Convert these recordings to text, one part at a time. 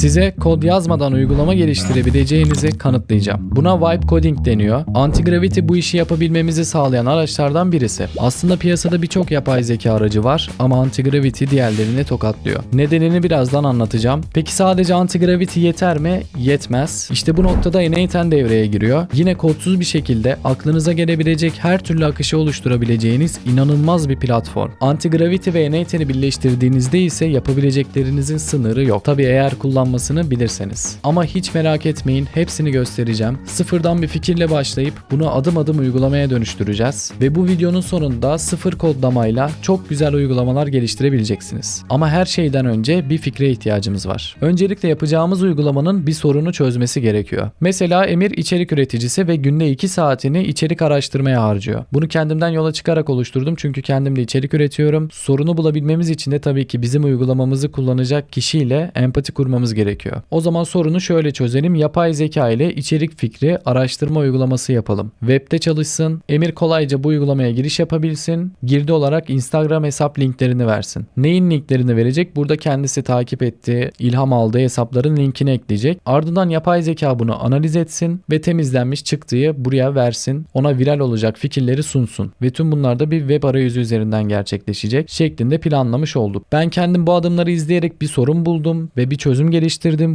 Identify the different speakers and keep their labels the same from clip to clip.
Speaker 1: Size kod yazmadan uygulama geliştirebileceğinizi kanıtlayacağım. Buna Vibe Coding deniyor. Antigravity bu işi yapabilmemizi sağlayan araçlardan birisi. Aslında piyasada birçok yapay zeka aracı var ama Antigravity diğerlerini tokatlıyor. Nedenini birazdan anlatacağım. Peki sadece Antigravity yeter mi? Yetmez. İşte bu noktada N8 devreye giriyor. Yine kodsuz bir şekilde aklınıza gelebilecek her türlü akışı oluşturabileceğiniz inanılmaz bir platform. Antigravity ve N8'i birleştirdiğinizde ise yapabileceklerinizin sınırı yok. Tabi eğer kullanmasını bilirseniz. Ama hiç merak etmeyin hepsini göstereceğim. Sıfırdan bir fikirle başlayıp bunu adım adım uygulamaya dönüştüreceğiz. Ve bu videonun sonunda sıfır kodlamayla çok güzel uygulamalar geliştirebileceksiniz. Ama her şeyden önce bir fikre ihtiyacımız var. Öncelikle yapacağımız uygulamanın bir sorunu çözmesi gerekiyor. Mesela Emir içerik üreticisi ve günde 2 saatini içerik araştırmaya harcıyor. Bunu kendimden yola çıkarak oluşturdum çünkü kendim de içerik üretiyorum. Sorunu bulabilmemiz için de tabii ki bizim uygulamamızı kullanacak kişiyle empati kurmamız gerekiyor. O zaman sorunu şöyle çözelim. Yapay zeka ile içerik fikri araştırma uygulaması yapalım. Web'de çalışsın. Emir kolayca bu uygulamaya giriş yapabilsin. Girdi olarak Instagram hesap linklerini versin. Neyin linklerini verecek? Burada kendisi takip ettiği, ilham aldığı hesapların linkini ekleyecek. Ardından yapay zeka bunu analiz etsin ve temizlenmiş çıktığı buraya versin. Ona viral olacak fikirleri sunsun. Ve tüm bunlar da bir web arayüzü üzerinden gerçekleşecek şeklinde planlamış olduk. Ben kendim bu adımları izleyerek bir sorun buldum ve bir çözüm geliştirdim.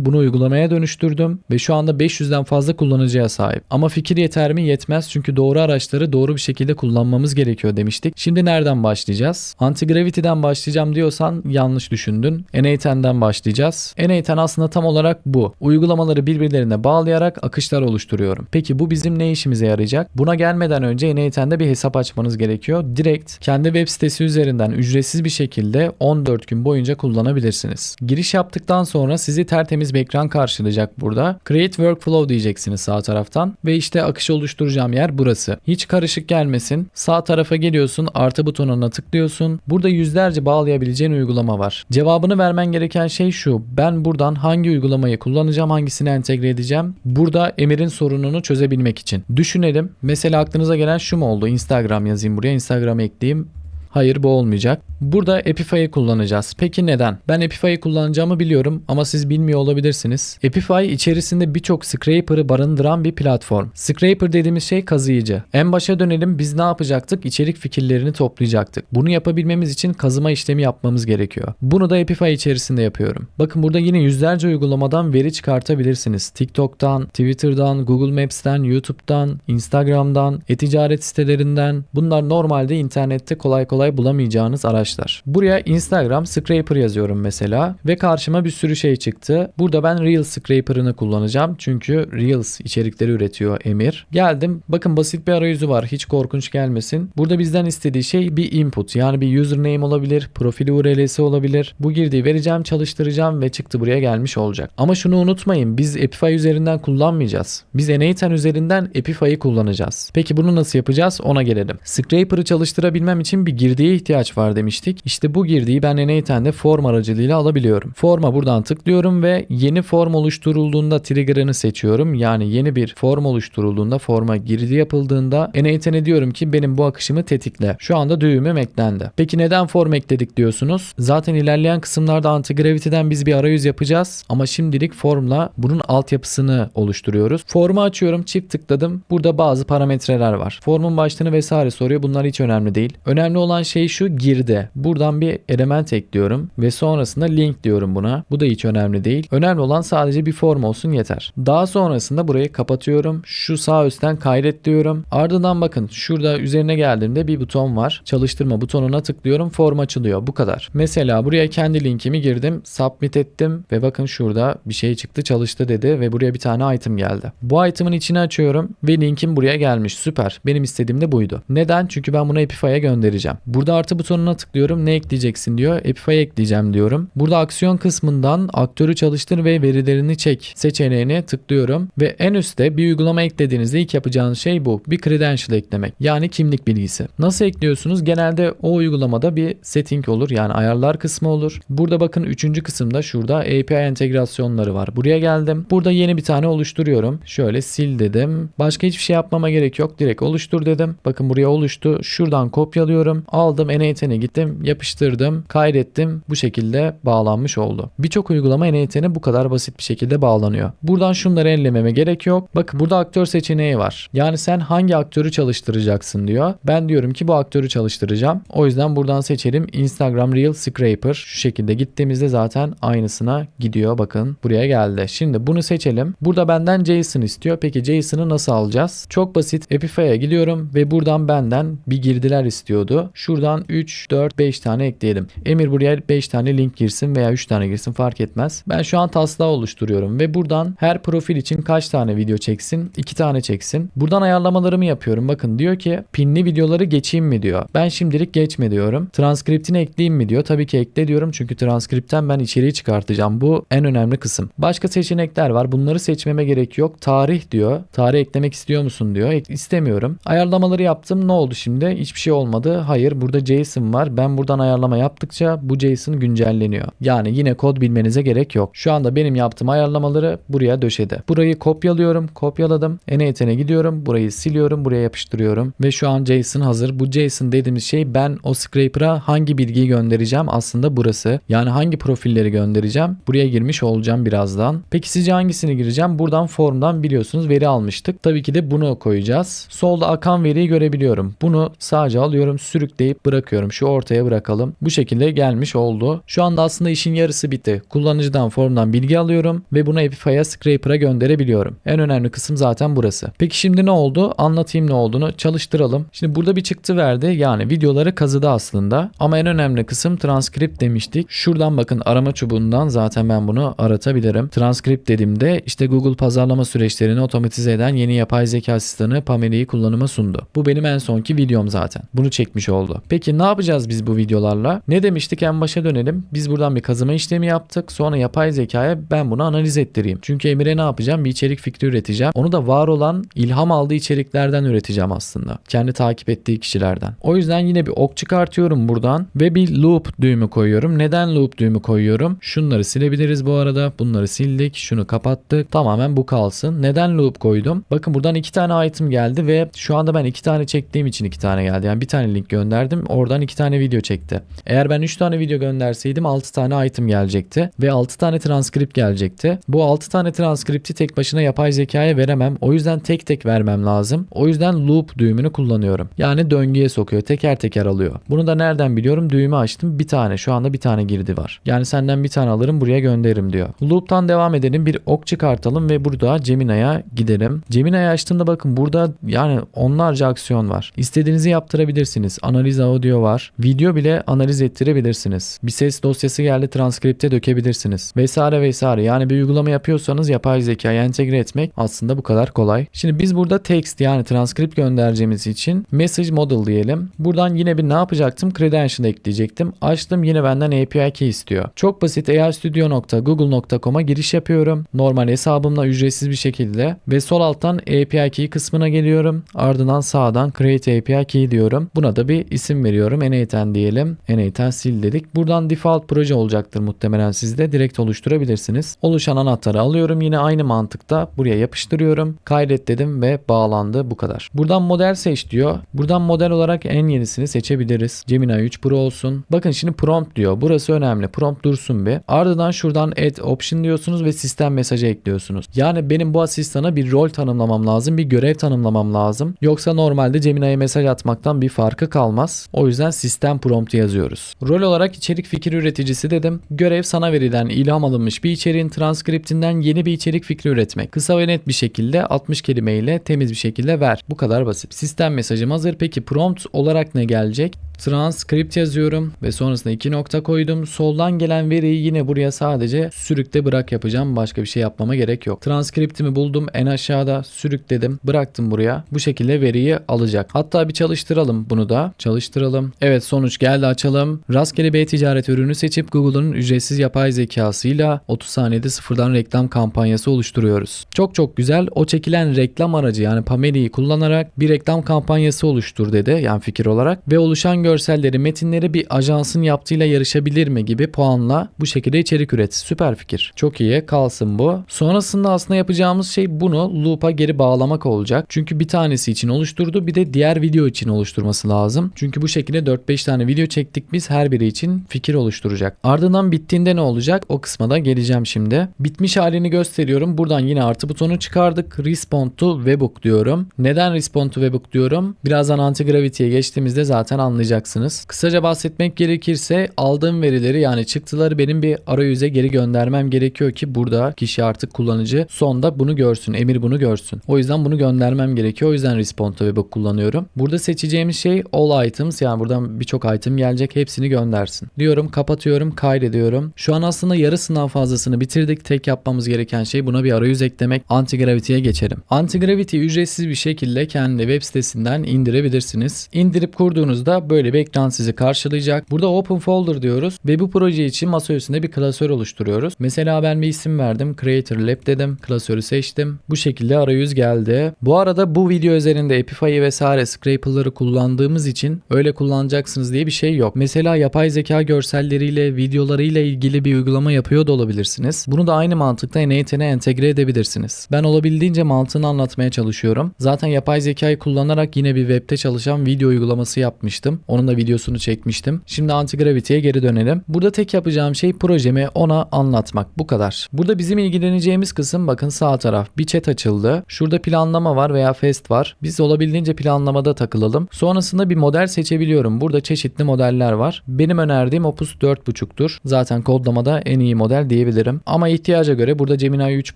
Speaker 1: Bunu uygulamaya dönüştürdüm ve şu anda 500'den fazla kullanıcıya sahip. Ama fikir yeter mi? Yetmez çünkü doğru araçları doğru bir şekilde kullanmamız gerekiyor demiştik. Şimdi nereden başlayacağız? Antigravity'den başlayacağım diyorsan yanlış düşündün. N8'den başlayacağız. N8 aslında tam olarak bu. Uygulamaları birbirlerine bağlayarak akışlar oluşturuyorum. Peki bu bizim ne işimize yarayacak? Buna gelmeden önce N8'de bir hesap açmanız gerekiyor. Direkt kendi web sitesi üzerinden ücretsiz bir şekilde 14 gün boyunca kullanabilirsiniz. Giriş yaptıktan sonra sizi tertemiz bir ekran karşılayacak burada. Create Workflow diyeceksiniz sağ taraftan ve işte akış oluşturacağım yer burası. Hiç karışık gelmesin. Sağ tarafa geliyorsun, artı butonuna tıklıyorsun. Burada yüzlerce bağlayabileceğin uygulama var. Cevabını vermen gereken şey şu. Ben buradan hangi uygulamayı kullanacağım, hangisini entegre edeceğim? Burada Emir'in sorununu çözebilmek için. Düşünelim. Mesela aklınıza gelen şu mu oldu? Instagram yazayım buraya. Instagram ekleyeyim. Hayır bu olmayacak. Burada Epify'ı kullanacağız. Peki neden? Ben Epify'ı kullanacağımı biliyorum ama siz bilmiyor olabilirsiniz. Epify içerisinde birçok scraper'ı barındıran bir platform. Scraper dediğimiz şey kazıyıcı. En başa dönelim biz ne yapacaktık? İçerik fikirlerini toplayacaktık. Bunu yapabilmemiz için kazıma işlemi yapmamız gerekiyor. Bunu da Epify içerisinde yapıyorum. Bakın burada yine yüzlerce uygulamadan veri çıkartabilirsiniz. TikTok'tan, Twitter'dan, Google Maps'ten, YouTube'dan, Instagram'dan, e-ticaret sitelerinden. Bunlar normalde internette kolay kolay bulamayacağınız araçlar. Buraya Instagram Scraper yazıyorum mesela ve karşıma bir sürü şey çıktı. Burada ben Reels Scraper'ını kullanacağım çünkü Reels içerikleri üretiyor Emir. Geldim. Bakın basit bir arayüzü var. Hiç korkunç gelmesin. Burada bizden istediği şey bir input. Yani bir username olabilir, profil URL'si olabilir. Bu girdiği vereceğim, çalıştıracağım ve çıktı buraya gelmiş olacak. Ama şunu unutmayın. Biz Epify üzerinden kullanmayacağız. Biz N8 üzerinden Epify'ı kullanacağız. Peki bunu nasıl yapacağız? Ona gelelim. Scraper'ı çalıştırabilmem için bir girdiye ihtiyaç var demiştik. İşte bu girdiği ben N8'de form aracılığıyla alabiliyorum. Forma buradan tıklıyorum ve yeni form oluşturulduğunda trigger'ını seçiyorum. Yani yeni bir form oluşturulduğunda forma girdi yapıldığında N8'e diyorum ki benim bu akışımı tetikle. Şu anda düğümüm eklendi. Peki neden form ekledik diyorsunuz? Zaten ilerleyen kısımlarda antigravity'den biz bir arayüz yapacağız ama şimdilik formla bunun altyapısını oluşturuyoruz. Formu açıyorum, çift tıkladım. Burada bazı parametreler var. Formun başlığını vesaire soruyor. Bunlar hiç önemli değil. Önemli olan şey şu girdi. Buradan bir element ekliyorum ve sonrasında link diyorum buna. Bu da hiç önemli değil. Önemli olan sadece bir form olsun yeter. Daha sonrasında burayı kapatıyorum. Şu sağ üstten kaydet diyorum. Ardından bakın şurada üzerine geldiğimde bir buton var. Çalıştırma butonuna tıklıyorum. Form açılıyor. Bu kadar. Mesela buraya kendi linkimi girdim. Submit ettim ve bakın şurada bir şey çıktı çalıştı dedi ve buraya bir tane item geldi. Bu item'ın içini açıyorum ve linkim buraya gelmiş. Süper. Benim istediğim de buydu. Neden? Çünkü ben bunu Epify'a göndereceğim. Burada artı butonuna tıklıyorum. Ne ekleyeceksin diyor. Epify ekleyeceğim diyorum. Burada aksiyon kısmından aktörü çalıştır ve verilerini çek seçeneğine tıklıyorum. Ve en üstte bir uygulama eklediğinizde ilk yapacağınız şey bu. Bir credential eklemek. Yani kimlik bilgisi. Nasıl ekliyorsunuz? Genelde o uygulamada bir setting olur. Yani ayarlar kısmı olur. Burada bakın üçüncü kısımda şurada API entegrasyonları var. Buraya geldim. Burada yeni bir tane oluşturuyorum. Şöyle sil dedim. Başka hiçbir şey yapmama gerek yok. Direkt oluştur dedim. Bakın buraya oluştu. Şuradan kopyalıyorum. Aldım N8'e gittim seçtim, yapıştırdım, kaydettim. Bu şekilde bağlanmış oldu. Birçok uygulama NET'ne bu kadar basit bir şekilde bağlanıyor. Buradan şunları ellememe gerek yok. Bakın burada aktör seçeneği var. Yani sen hangi aktörü çalıştıracaksın diyor. Ben diyorum ki bu aktörü çalıştıracağım. O yüzden buradan seçelim. Instagram Reel Scraper. Şu şekilde gittiğimizde zaten aynısına gidiyor. Bakın buraya geldi. Şimdi bunu seçelim. Burada benden JSON istiyor. Peki JSON'ı nasıl alacağız? Çok basit. Epify'a gidiyorum ve buradan benden bir girdiler istiyordu. Şuradan 3, 4, 5 tane ekleyelim. Emir buraya 5 tane link girsin veya 3 tane girsin fark etmez. Ben şu an taslağı oluşturuyorum ve buradan her profil için kaç tane video çeksin? 2 tane çeksin. Buradan ayarlamalarımı yapıyorum. Bakın diyor ki pinli videoları geçeyim mi diyor. Ben şimdilik geçme diyorum. Transkriptini ekleyeyim mi diyor. Tabii ki ekle diyorum çünkü transkripten ben içeriği çıkartacağım. Bu en önemli kısım. Başka seçenekler var. Bunları seçmeme gerek yok. Tarih diyor. Tarih eklemek istiyor musun diyor. Ek- istemiyorum. Ayarlamaları yaptım. Ne oldu şimdi? Hiçbir şey olmadı. Hayır burada JSON var. Ben buradan ayarlama yaptıkça bu JSON güncelleniyor. Yani yine kod bilmenize gerek yok. Şu anda benim yaptığım ayarlamaları buraya döşedi. Burayı kopyalıyorum. Kopyaladım. N-Eten'e gidiyorum. Burayı siliyorum. Buraya yapıştırıyorum. Ve şu an JSON hazır. Bu JSON dediğimiz şey ben o scraper'a hangi bilgiyi göndereceğim? Aslında burası. Yani hangi profilleri göndereceğim? Buraya girmiş olacağım birazdan. Peki sizce hangisini gireceğim? Buradan formdan biliyorsunuz veri almıştık. Tabii ki de bunu koyacağız. Solda akan veriyi görebiliyorum. Bunu sadece alıyorum, sürükleyip bırakıyorum. Şu ortaya bırakalım. Bu şekilde gelmiş oldu. Şu anda aslında işin yarısı bitti. Kullanıcıdan formdan bilgi alıyorum ve bunu Epify'a Scraper'a gönderebiliyorum. En önemli kısım zaten burası. Peki şimdi ne oldu? Anlatayım ne olduğunu. Çalıştıralım. Şimdi burada bir çıktı verdi. Yani videoları kazıdı aslında. Ama en önemli kısım transkript demiştik. Şuradan bakın arama çubuğundan zaten ben bunu aratabilirim. Transkript dediğimde işte Google pazarlama süreçlerini otomatize eden yeni yapay zeka asistanı Pameli'yi kullanıma sundu. Bu benim en sonki videom zaten. Bunu çekmiş oldu. Peki ne yapacağız biz bu videolarla? Ne demiştik en başa dönelim. Biz buradan bir kazıma işlemi yaptık. Sonra yapay zekaya ben bunu analiz ettireyim. Çünkü Emir'e ne yapacağım? Bir içerik fikri üreteceğim. Onu da var olan ilham aldığı içeriklerden üreteceğim aslında. Kendi takip ettiği kişilerden. O yüzden yine bir ok çıkartıyorum buradan ve bir loop düğümü koyuyorum. Neden loop düğümü koyuyorum? Şunları silebiliriz bu arada. Bunları sildik. Şunu kapattık. Tamamen bu kalsın. Neden loop koydum? Bakın buradan iki tane item geldi ve şu anda ben iki tane çektiğim için iki tane geldi. Yani bir tane link gönderdim. Oradan iki tane video çekti. Eğer ben üç tane video gönderseydim altı tane item gelecekti ve altı tane transkript gelecekti. Bu altı tane transkripti tek başına yapay zekaya veremem. O yüzden tek tek vermem lazım. O yüzden loop düğümünü kullanıyorum. Yani döngüye sokuyor. Teker teker alıyor. Bunu da nereden biliyorum? Düğümü açtım. Bir tane. Şu anda bir tane girdi var. Yani senden bir tane alırım buraya gönderirim diyor. Loop'tan devam edelim. Bir ok çıkartalım ve burada Gemini'ye gidelim. Gemini'yi açtığımda bakın burada yani onlarca aksiyon var. İstediğinizi yaptırabilirsiniz. Analiz audio var. Video bile analiz ettirebilirsiniz. Bir ses dosyası geldi transkripte dökebilirsiniz. Vesaire vesaire. Yani bir uygulama yapıyorsanız yapay zekaya entegre etmek aslında bu kadar kolay. Şimdi biz burada text yani transkript göndereceğimiz için message model diyelim. Buradan yine bir ne yapacaktım? Credential ekleyecektim. Açtım yine benden API key istiyor. Çok basit aistudio.google.com'a giriş yapıyorum. Normal hesabımla ücretsiz bir şekilde ve sol alttan API key kısmına geliyorum. Ardından sağdan create API key diyorum. Buna da bir isim veriyorum. N8 diyelim. N8 sil dedik. Buradan default proje olacaktır muhtemelen sizde. Direkt oluşturabilirsiniz. Oluşan anahtarı alıyorum. Yine aynı mantıkta buraya yapıştırıyorum. Kaydet dedim ve bağlandı. Bu kadar. Buradan model seç diyor. Buradan model olarak en yenisini seçebiliriz. Gemini 3 Pro olsun. Bakın şimdi prompt diyor. Burası önemli. Prompt dursun bir. Ardından şuradan add option diyorsunuz ve sistem mesajı ekliyorsunuz. Yani benim bu asistana bir rol tanımlamam lazım. Bir görev tanımlamam lazım. Yoksa normalde Gemini'ye mesaj atmaktan bir farkı kalmaz. O yüzden sistem promptu yazıyoruz. Rol olarak içerik fikir üreticisi dedim. Görev sana verilen ilham alınmış bir içeriğin transkriptinden yeni bir içerik fikri üretmek. Kısa ve net bir şekilde 60 kelimeyle temiz bir şekilde ver. Bu kadar basit. Sistem mesajım hazır. Peki prompt olarak ne gelecek? Transkript yazıyorum ve sonrasında iki nokta koydum. Soldan gelen veriyi yine buraya sadece sürükle bırak yapacağım. Başka bir şey yapmama gerek yok. Transkriptimi buldum. En aşağıda sürükledim. Bıraktım buraya. Bu şekilde veriyi alacak. Hatta bir çalıştıralım bunu da. Çalıştıralım. Evet sonuç geldi açalım. Rastgele bir ticaret ürünü seçip Google'ın ücretsiz yapay zekasıyla 30 saniyede sıfırdan reklam kampanyası oluşturuyoruz. Çok çok güzel. O çekilen reklam aracı yani Pameli'yi kullanarak bir reklam kampanyası oluştur dedi. Yani fikir olarak ve oluşan görselleri, metinleri bir ajansın yaptığıyla yarışabilir mi gibi puanla bu şekilde içerik üret. Süper fikir. Çok iyi kalsın bu. Sonrasında aslında yapacağımız şey bunu loop'a geri bağlamak olacak. Çünkü bir tanesi için oluşturdu bir de diğer video için oluşturması lazım. Çünkü bu şekilde 4-5 tane video çektik biz her biri için fikir oluşturacak. Ardından bittiğinde ne olacak? O kısma da geleceğim şimdi. Bitmiş halini gösteriyorum. Buradan yine artı butonu çıkardık. Respond to Webhook diyorum. Neden Respond to Webhook diyorum? Birazdan Anti-Gravity'ye geçtiğimizde zaten anlayacaksınız. Kısaca bahsetmek gerekirse aldığım verileri yani çıktıları benim bir arayüze geri göndermem gerekiyor ki burada kişi artık kullanıcı sonda bunu görsün. Emir bunu görsün. O yüzden bunu göndermem gerekiyor. O yüzden Respond Webhook kullanıyorum. Burada seçeceğimiz şey all items yani buradan birçok item gelecek. Hepsini göndersin. Diyorum kapatıyorum kaydediyorum. Şu an aslında yarısından fazlasını bitirdik. Tek yapmamız gereken şey buna bir arayüz eklemek. Anti-Gravity'ye geçelim. Anti-Gravity ücretsiz bir şekilde kendi web sitesinden indirebilirsiniz. İndirip kurduğunuzda böyle bir ekran sizi karşılayacak. Burada Open Folder diyoruz ve bu proje için masa üstünde bir klasör oluşturuyoruz. Mesela ben bir isim verdim. Creator Lab dedim. Klasörü seçtim. Bu şekilde arayüz geldi. Bu arada bu video üzerinde Epify'ı vesaire scraper'ları kullandığımız için öyle kullanacaksınız diye bir şey yok. Mesela yapay zeka görselleriyle, videolarıyla ilgili bir uygulama yapıyor da olabilirsiniz. Bunu da aynı mantıkla N8'e entegre edebilirsiniz. Ben olabildiğince mantığını anlatmaya çalışıyorum. Zaten yapay zekayı kullanarak yine bir webde çalışan video uygulaması yapmıştım. Onun da videosunu çekmiştim. Şimdi Anti-Gravity'ye geri dönelim. Burada tek yapacağım şey projemi ona anlatmak. Bu kadar. Burada bizim ilgileneceğimiz kısım bakın sağ taraf. Bir chat açıldı. Şurada planlama var veya fest var. Biz olabildiğince planlamada takılalım. Sonrasında bir model seçebiliyorum. Burada çeşitli modeller var. Benim önerdiğim Opus 4.5'tur. Zaten kodlamada en iyi model diyebilirim. Ama ihtiyaca göre burada Gemini 3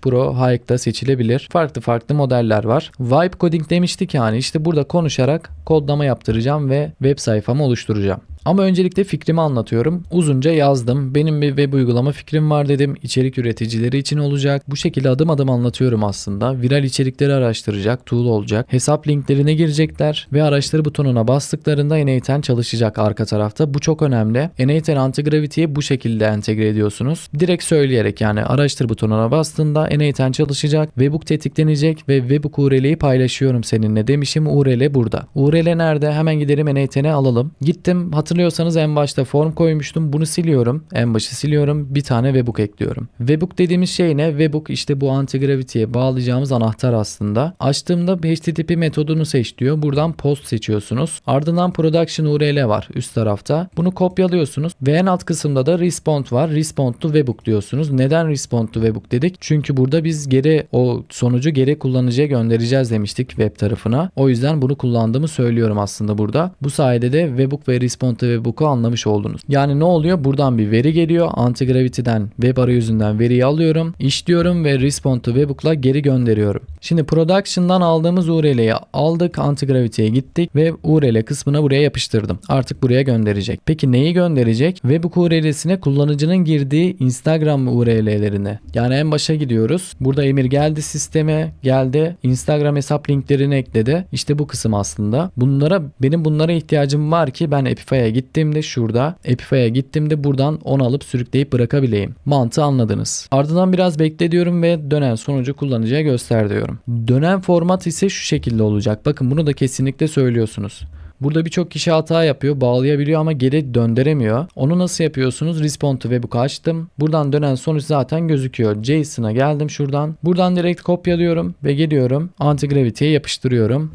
Speaker 1: Pro Hike'da seçilebilir. Farklı farklı modeller var. Vibe coding demiştik yani işte burada konuşarak kodlama yaptıracağım ve web sayfamı oluşturacağım. Ama öncelikle fikrimi anlatıyorum. Uzunca yazdım. Benim bir web uygulama fikrim var dedim. İçerik üreticileri için olacak. Bu şekilde adım adım anlatıyorum aslında. Viral içerikleri araştıracak, tool olacak. Hesap linklerine girecekler ve araçları butonuna bastıklarında N8 çalışacak arka tarafta. Bu çok önemli. N8 Anti-Gravity'ye bu şekilde entegre ediyorsunuz. Direkt söyleyerek yani araştır butonuna bastığında N8 çalışacak. Webhook tetiklenecek ve Webhook URL'yi paylaşıyorum seninle demişim. URL burada. URL nerede? Hemen gidelim N8'e alalım. Gittim Hatırlıyorsanız en başta form koymuştum. Bunu siliyorum. En başı siliyorum. Bir tane webhook ekliyorum. Webhook dediğimiz şey ne? Webhook işte bu anti-gravity'ye bağlayacağımız anahtar aslında. Açtığımda HTTP metodunu seç diyor. Buradan post seçiyorsunuz. Ardından production URL var üst tarafta. Bunu kopyalıyorsunuz ve en alt kısımda da respond var. Respond to webhook diyorsunuz. Neden respond to webhook dedik? Çünkü burada biz geri o sonucu geri kullanıcıya göndereceğiz demiştik web tarafına. O yüzden bunu kullandığımı söylüyorum aslında burada. Bu sayede de webhook ve respond to webhook'u anlamış oldunuz. Yani ne oluyor? Buradan bir veri geliyor. Anti-Gravity'den web arayüzünden veriyi alıyorum. işliyorum ve respond to webhook'la geri gönderiyorum. Şimdi production'dan aldığımız URL'yi aldık. Anti-Gravity'ye gittik ve URL kısmına buraya yapıştırdım. Artık buraya gönderecek. Peki neyi gönderecek? Webhook URL'sine kullanıcının girdiği Instagram URL'lerine. Yani en başa gidiyoruz. Burada emir geldi sisteme, geldi. Instagram hesap linklerini ekledi. İşte bu kısım aslında. Bunlara benim bunlara ihtiyacım var ki ben Epify'a gittiğimde şurada Epify'a gittiğimde buradan onu alıp sürükleyip bırakabileyim. Mantığı anladınız. Ardından biraz bekle diyorum ve dönen sonucu kullanıcıya göster diyorum. Dönen format ise şu şekilde olacak. Bakın bunu da kesinlikle söylüyorsunuz. Burada birçok kişi hata yapıyor, bağlayabiliyor ama geri döndüremiyor. Onu nasıl yapıyorsunuz? Respond to webhook'u açtım. Buradan dönen sonuç zaten gözüküyor. JSON'a geldim şuradan. Buradan direkt kopyalıyorum ve geliyorum. Anti-Gravity'ye yapıştırıyorum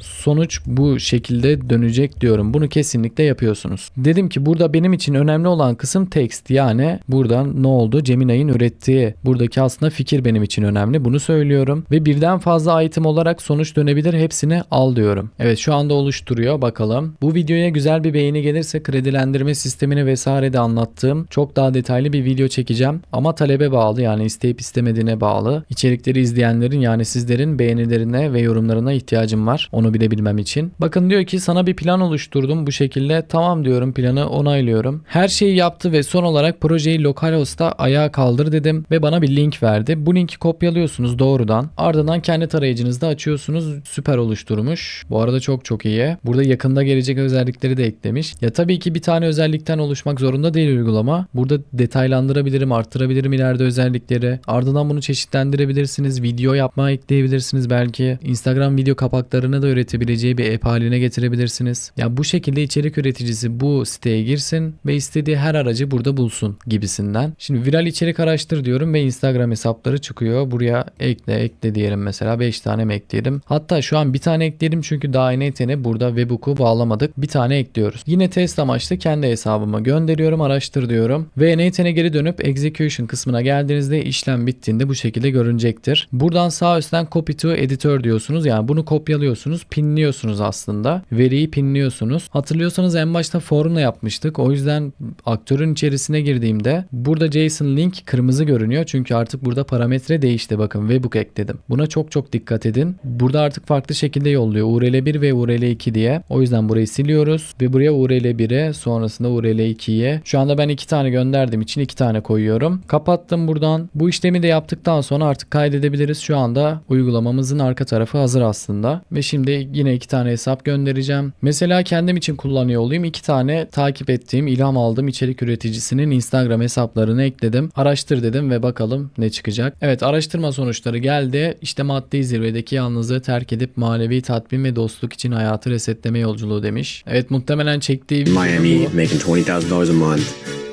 Speaker 1: sonuç bu şekilde dönecek diyorum. Bunu kesinlikle yapıyorsunuz. Dedim ki burada benim için önemli olan kısım text. Yani buradan ne oldu? Gemini'nin ürettiği buradaki aslında fikir benim için önemli. Bunu söylüyorum. Ve birden fazla item olarak sonuç dönebilir. Hepsini al diyorum. Evet şu anda oluşturuyor. Bakalım. Bu videoya güzel bir beğeni gelirse kredilendirme sistemini vesaire de anlattığım çok daha detaylı bir video çekeceğim. Ama talebe bağlı yani isteyip istemediğine bağlı. İçerikleri izleyenlerin yani sizlerin beğenilerine ve yorumlarına ihtiyacım var. Onu bilebilmem için. Bakın diyor ki sana bir plan oluşturdum bu şekilde. Tamam diyorum planı onaylıyorum. Her şeyi yaptı ve son olarak projeyi localhost'a ayağa kaldır dedim ve bana bir link verdi. Bu linki kopyalıyorsunuz doğrudan. Ardından kendi tarayıcınızda açıyorsunuz. Süper oluşturmuş. Bu arada çok çok iyi. Burada yakında gelecek özellikleri de eklemiş. Ya tabii ki bir tane özellikten oluşmak zorunda değil uygulama. Burada detaylandırabilirim, arttırabilirim ileride özellikleri. Ardından bunu çeşitlendirebilirsiniz. Video yapma ekleyebilirsiniz belki. Instagram video kapaklarını da üretebileceği bir app haline getirebilirsiniz. Ya bu şekilde içerik üreticisi bu siteye girsin ve istediği her aracı burada bulsun gibisinden. Şimdi viral içerik araştır diyorum ve Instagram hesapları çıkıyor. Buraya ekle ekle diyelim mesela 5 tane mi ekleyelim. Hatta şu an bir tane ekleyelim çünkü daha NTN'e burada webhook'u bağlamadık. Bir tane ekliyoruz. Yine test amaçlı kendi hesabıma gönderiyorum araştır diyorum. Ve NTN'e geri dönüp execution kısmına geldiğinizde işlem bittiğinde bu şekilde görünecektir. Buradan sağ üstten copy to editor diyorsunuz. Yani bunu kopyalıyorsunuz, pinliyorsunuz aslında. Veriyi pinliyorsunuz. Hatırlıyorsanız en başta formla yapmıştık. O yüzden aktörün içerisine girdiğimde burada JSON link kırmızı görünüyor. Çünkü artık burada parametre değişti. Bakın webhook ekledim. Buna çok çok dikkat edin. Burada artık farklı şekilde yolluyor. URL 1 ve URL 2 diye. O yüzden burayı siliyoruz ve buraya URL 1'e sonrasında URL 2'ye. Şu anda ben iki tane gönderdiğim için iki tane koyuyorum. Kapattım buradan. Bu işlemi de yaptıktan sonra artık kaydedebiliriz. Şu anda uygulamamızın arka tarafı hazır aslında. Ve şimdi yine iki tane hesap göndereceğim. Mesela kendim için kullanıyor olayım. İki tane takip ettiğim, ilham aldığım içerik üreticisinin Instagram hesaplarını ekledim. Araştır dedim ve bakalım ne çıkacak. Evet araştırma sonuçları geldi. İşte maddi zirvedeki yalnızlığı terk edip manevi tatmin ve dostluk için hayatı resetleme yolculuğu demiş. Evet muhtemelen çektiği
Speaker 2: Miami making twenty thousand dollars a month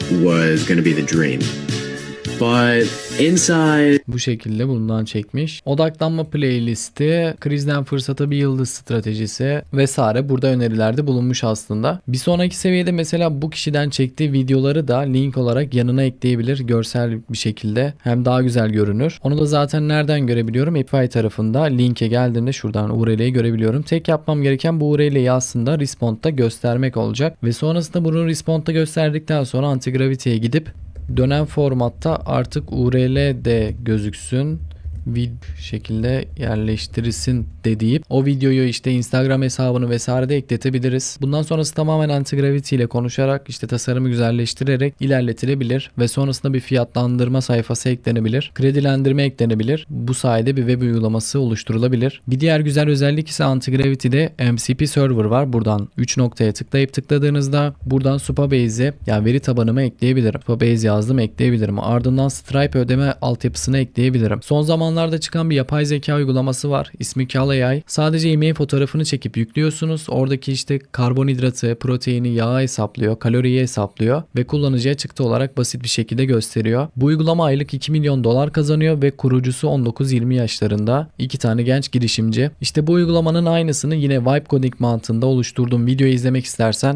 Speaker 2: was to be the dream. But inside,
Speaker 1: Bu şekilde bundan çekmiş. Odaklanma playlisti, krizden fırsata bir yıldız stratejisi vesaire burada önerilerde bulunmuş aslında. Bir sonraki seviyede mesela bu kişiden çektiği videoları da link olarak yanına ekleyebilir görsel bir şekilde. Hem daha güzel görünür. Onu da zaten nereden görebiliyorum? Epify tarafında linke geldiğimde şuradan URL'yi görebiliyorum. Tek yapmam gereken bu URL'yi aslında Respond'da göstermek olacak. Ve sonrasında bunu Respond'da gösterdikten sonra Antigravity'ye gidip dönen formatta artık URL de gözüksün vid şekilde yerleştirilsin de deyip o videoyu işte Instagram hesabını vesaire de ekletebiliriz. Bundan sonrası tamamen Antigravity ile konuşarak işte tasarımı güzelleştirerek ilerletilebilir ve sonrasında bir fiyatlandırma sayfası eklenebilir. Kredilendirme eklenebilir. Bu sayede bir web uygulaması oluşturulabilir. Bir diğer güzel özellik ise Antigravity'de MCP server var. Buradan 3 noktaya tıklayıp tıkladığınızda buradan Supabase'e yani veri tabanıma ekleyebilirim. Supabase yazdım ekleyebilirim. Ardından Stripe ödeme altyapısını ekleyebilirim. Son zamanlarda çıkan bir yapay zeka uygulaması var. İsmi Cal AI. Sadece yemeğin fotoğrafını çekip yüklüyorsunuz. Oradaki işte karbonhidratı, proteini, yağı hesaplıyor, kaloriyi hesaplıyor ve kullanıcıya çıktı olarak basit bir şekilde gösteriyor. Bu uygulama aylık 2 milyon dolar kazanıyor ve kurucusu 19-20 yaşlarında. iki tane genç girişimci. İşte bu uygulamanın aynısını yine Vibe Coding mantığında oluşturduğum videoyu izlemek istersen